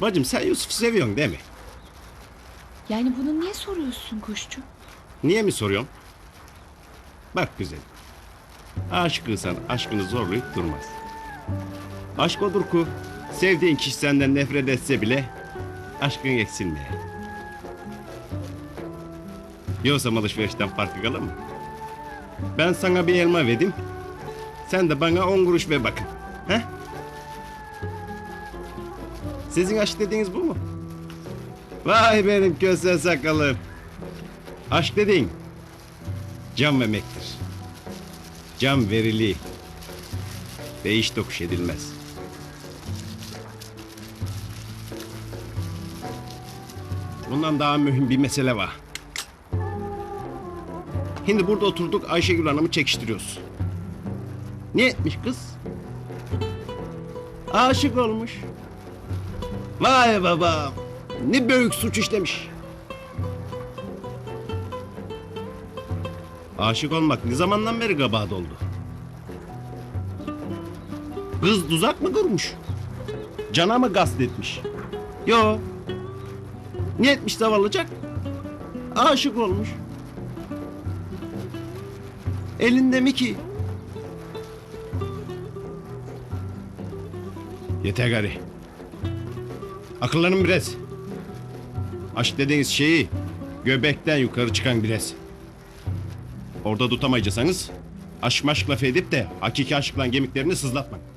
Bacım sen Yusuf'u seviyorsun değil mi? Yani bunu niye soruyorsun kuşçu? Niye mi soruyorum? Bak güzel. Aşıkıysan aşkını zorlayıp durmaz. Aşk odur ku. Sevdiğin kişi senden nefret etse bile aşkın eksilmeye. Yoksa alışverişten farkı kalır mı? Ben sana bir elma verdim. Sen de bana on kuruş ver bakın. He? Sizin aşk dediğiniz bu mu? Vay benim köse sakalım. Aşk dediğin can vermektir. Can verili. Ve iş dokuş edilmez. Bundan daha mühim bir mesele var. Şimdi burada oturduk Ayşegül Hanım'ı çekiştiriyoruz. Ne etmiş kız? Aşık olmuş. Vay babam. Ne büyük suç işlemiş. Aşık olmak ne zamandan beri kabahat oldu? Kız tuzak mı kurmuş? Cana mı gasp etmiş? Yo. Ne etmiş zavallıcak? Aşık olmuş. Elinde mi ki? Yeter gari. Akıllanın biraz. Aşk dediğiniz şeyi göbekten yukarı çıkan biraz. Orada tutamayacaksanız aşk maşk laf edip de hakiki aşkla gemiklerini sızlatmayın.